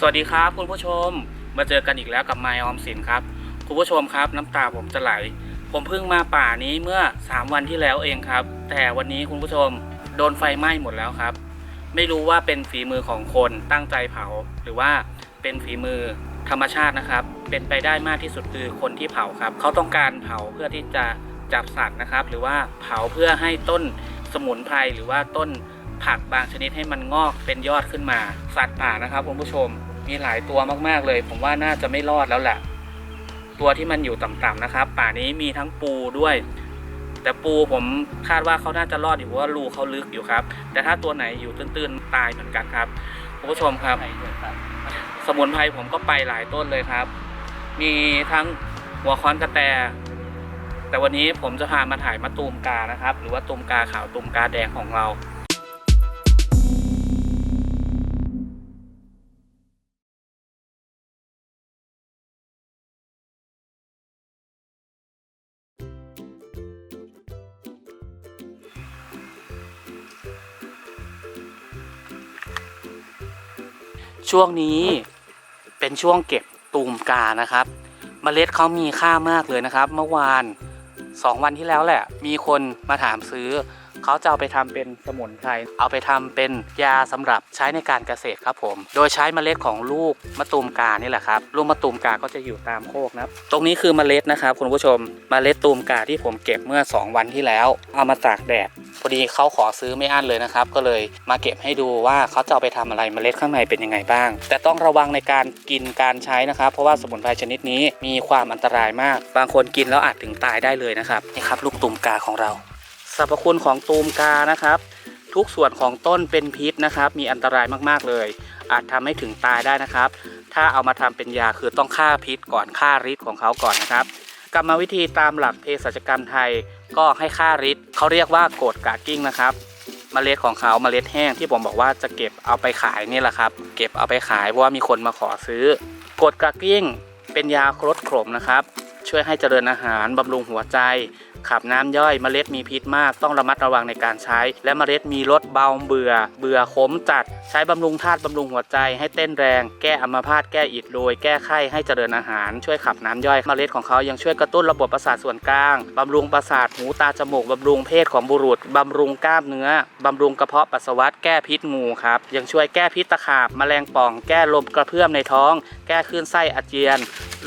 สวัสดีครับคุณผู้ชมมาเจอกันอีกแล้วกับไมออมสินครับ คุณผู้ชมครับ น้ำตาผมจะไหล ผมเพิ่งมาป่านี้เมื่อ 3 วันที่แล้วเองครับ แต่วันนี้คุณผู้ชมโดนไฟไหม้หมดแล้วครับ ไม่รู้ว่าเป็นฝีมือของคนตั้งใจเผา หรือว่าเป็นฝีมือธรรมชาตินะครับ เป็นไปได้มากที่สุดคือคนที่เผาครับ เขาต้องการเผาเพื่อที่จะจับสัตว์นะครับ หรือว่าเผาเพื่อให้ต้นสมุนไพรหรือว่าต้นผักบางชนิดให้มันงอกเป็นยอดขึ้นมา สัตว์ป่านะครับคุณผู้ชม มีหลายตัวมากๆเลย ผมว่าน่าจะไม่รอดแล้วแหละตัวที่มันอยู่ต่ำๆนะครับ ป่านี้มีทั้งปูด้วย แต่ปูผมคาดว่าเขาน่าจะรอดอยู่เพราะว่ารูเขาลึกอยู่ครับ แต่ถ้าตัวไหนอยู่ตื้นๆตายเหมือนกันครับคุณผู้ชมครับ สมุนไพรผมก็ไปหลายต้นเลยครับ มีทั้งหัวค้อนกระแต แต่วันนี้ผมจะพามาถ่ายมะตูมกานะครับ หรือว่าตูมกาขาวตูมกาแดงของเรา ช่วงนี้เป็นช่วงเก็บตูมกานะครับเมล็ดเขามีค่ามากเลยนะครับ เมื่อวานสองวันที่แล้วแหละ มีคนมาถามซื้อ เขาจะเอาไปทำเป็นสมุนไพรเอาไปทำเป็นยาสำหรับใช้ในการเกษตรครับผม โดยใช้เมล็ดของลูกมะตูมกานี่แหละครับลูกมะตูมกาก็จะอยู่ตามโคกนะครับตรงนี้คือเมล็ดนะครับคุณผู้ชมเมล็ดตูมกาที่ผมเก็บเมื่อ 2 วันที่แล้ว เอามาตากแดดพอดีเขาขอซื้อไม่อั้นเลยนะครับ ก็เลยมาเก็บให้ดูว่าเขาจะเอาไปทำอะไรเมล็ดข้างในเป็นยังไงบ้าง แต่ต้องระวังในการกินการใช้นะครับ เพราะว่าสมุนไพรชนิดนี้มีความอันตรายมาก บางคนกินแล้วอาจถึงตายได้เลยนะครับนี่ครับลูกตูมกาของเรา สรรพคุณของตูมกานะครับ ทุกส่วนของต้นเป็นพิษนะครับ มีอันตรายมากๆเลย อาจทำให้ถึงตายได้นะครับ ถ้าเอามาทำเป็นยาคือต้องฆ่าพิษก่อนฆ่าฤทธิ์ของเขาก่อนนะครับกรรมวิธีตามหลักเภสัชกรรมไทยก็ให้ฆ่าฤทธิ์เขาเรียกว่าโกดกากิ้งนะครับเมล็ดของเขาเมล็ดแห้งที่ผมบอกว่าจะเก็บเอาไปขายนี่แหละครับ เก็บเอาไปขายเพราะว่ามีคนมาขอซื้อกดกากิ้ง เป็นยาครดขมนะครับ ช่วยให้เจริญอาหารบำรุงหัวใจ ขับน้ำย่อยเมล็ดมีพิษมาก ต้องระมัดระวังในการใช้ และเมล็ดมีรสเบาเบื่อ เบื่อขมจัด ใช้บำรุงธาตุบำรุงหัวใจให้เต้นแรง แก้อัมพาตแก้อิดโรยแก้ไข้ให้เจริญอาหาร ช่วยขับน้ำย่อย เมล็ดของเขายังช่วยกระตุ้นระบบประสาทส่วนกลางบำรุงประสาทหูตาจมูกบำรุงเพศของบุรุษบำรุงกล้ามเนื้อบำรุงกระเพาะปัสสาวะแก้พิษงูครับยังช่วยแก้พิษตะขาบแมลงป่อง แก้ลมกระเพื่อมในท้อง แก้คลื่นไส้อาเจียน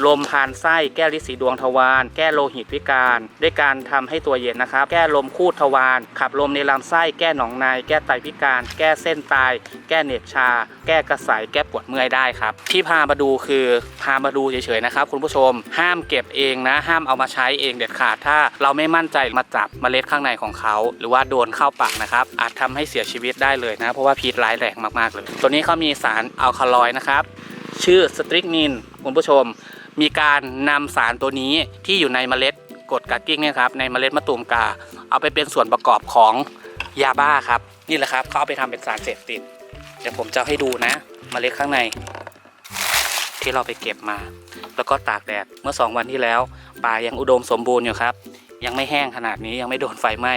ลมพานไส้แก้ลิสีดวงทวารแก้โลหิตวิการ ด้วยการทำให้ตัวเย็นนะครับ แก้ลมคูดทวารขับลมในลำไส้แก้หนองใน แก้ไตพิการ แก้เส้นตาย แก้เหน็บชา แก้กระสายแก้ปวดเมื่อยได้ครับ ที่พามาดูคือพามาดูเฉยๆนะครับ คุณผู้ชมห้ามเก็บเองนะ ห้ามเอามาใช้เองเด็ดขาดถ้าเราไม่มั่นใจมาจับเมล็ดข้างในของเขา หรือว่าโดนเข้าปากนะครับ อาจทำให้เสียชีวิตได้เลยนะ เพราะว่าพิษร้ายแรงมากๆเลย ตัวนี้เขามีสารอัลคาลอยด์นะครับชื่อสตริกนินคุณผู้ชม มีการนำสารตัวนี้ที่อยู่ในเมล็ดกดกากิ้งเนี่ยครับในเมล็ดมะตูมกา เอาไปเป็นส่วนประกอบของยาบ้าครับ นี่แหละครับเขาเอาไปทำเป็นสารเสพติด เดี๋ยวผมจะให้ดูนะเมล็ดข้างใน ที่เราไปเก็บมา แล้วก็ตากแดดเมื่อ 2 วันที่แล้วป่ายังอุดมสมบูรณ์อยู่ครับ ยังไม่แห้งขนาดนี้ยังไม่โดนไฟไหม้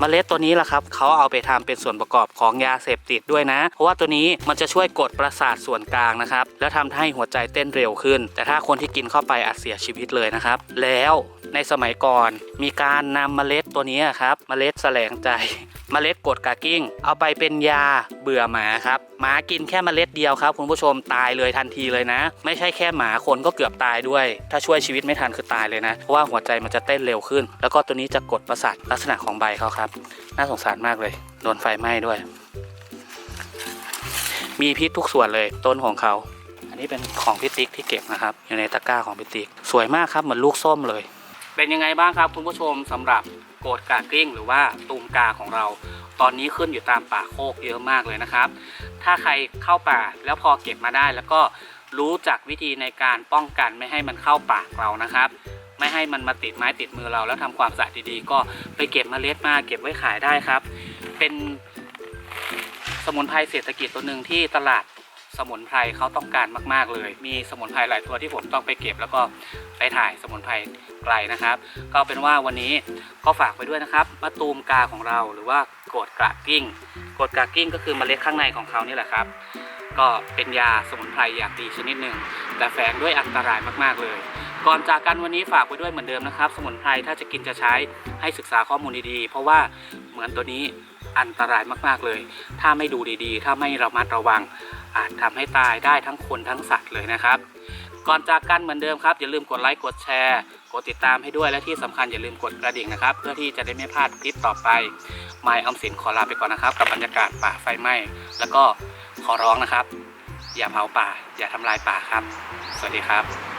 เมล็ดตัวนี้แหละครับเขาเอาไปทำเป็นส่วนประกอบของยาเสพติดด้วยนะ เพราะว่าตัวนี้มันจะช่วยกดประสาทส่วนกลางนะครับ แล้วทำให้หัวใจเต้นเร็วขึ้น แต่ถ้าคนที่กินเข้าไปอาจเสียชีวิตเลยนะครับ แล้วในสมัยก่อนมีการนำเมล็ดตัวนี้ครับ เมล็ดแสลงใจ เมล็ดกดกากิ้ง เอาไปเป็นยาเบื่อหมาครับหมากินแค่เมล็ดเดียวครับคุณผู้ชมตายเลยทันทีเลยนะ ไม่ใช่แค่หมาคนก็เกือบตายด้วย ถ้าช่วยชีวิตไม่ทันคือตายเลยนะ เพราะว่าหัวใจมันจะเต้นเร็วขึ้น แล้วก็ตัวนี้จะกดประสาทลักษณะของใบเขาครับ น่าสงสารมากเลยโดนไฟไหม้ด้วย มีพิษทุกส่วนเลยต้นของเขา อันนี้เป็นของพิติ๊กที่เก็บนะครับ อยู่ในตะกร้าของพิติ๊กสวยมากครับเหมือนลูกส้มเลย เป็นยังไงบ้างครับคุณผู้ชมสำหรับโกดกากิ้ง หรือว่าตูมกาของเรา ตอนนี้ขึ้นอยู่ตามป่าโคกเยอะมากเลยนะครับ ถ้าใครเข้าป่าแล้วพอเก็บมาได้ แล้วก็รู้จักวิธีในการป้องกันไม่ให้มันเข้าปากเรานะครับ ไม่ให้มันมาติดไม้ติดมือเรา แล้วทำความสะอาดดีๆ ก็ไปเก็บเมล็ดมาเก็บไว้ขายได้ครับ เป็นสมุนไพรเศรษฐกิจตัวหนึ่งที่ตลาด สมุนไพรเขาต้องการมาก ๆ เลย มีสมุนไพรหลายตัวที่ผมต้องไปเก็บ แล้วก็ไปถ่ายสมุนไพรไกลนะครับ ก็เป็นว่าวันนี้ก็ฝากไปด้วยนะครับมะตูมกาของเราหรือว่าโกดกระกิ้งโกดกระกิ้งก็คือเมล็ดข้างในของเขานี่แหละครับ ก็เป็นยาสมุนไพรอย่างดีชนิดหนึ่งแต่แฝงด้วยอันตรายมาก ๆ เลยก่อนจากกันวันนี้ฝากไว้ด้วยเหมือนเดิมนะครับ สมุนไพรถ้าจะกินจะใช้ให้ศึกษาข้อมูลดีๆ เพราะว่าเหมือนตัวนี้อันตรายมากๆเลย ถ้าไม่ดูดีๆ ถ้าไม่ระมัดระวัง อาจทำให้ตายได้ทั้งคนทั้งสัตว์เลยนะครับ ก่อนจากกันเหมือนเดิมครับ อย่าลืมกดไลค์กดแชร์กดติดตามให้ด้วยและที่สำคัญอย่าลืมกดกระดิ่งนะครับ เพื่อที่จะได้ไม่พลาดคลิปต่อไปไม่อมสินขอลาไปก่อนนะครับ กับบรรยากาศป่าไฟไหม้แล้วก็ขอร้องนะครับ อย่าเผาป่า อย่าทำลายป่าครับ สวัสดีครับ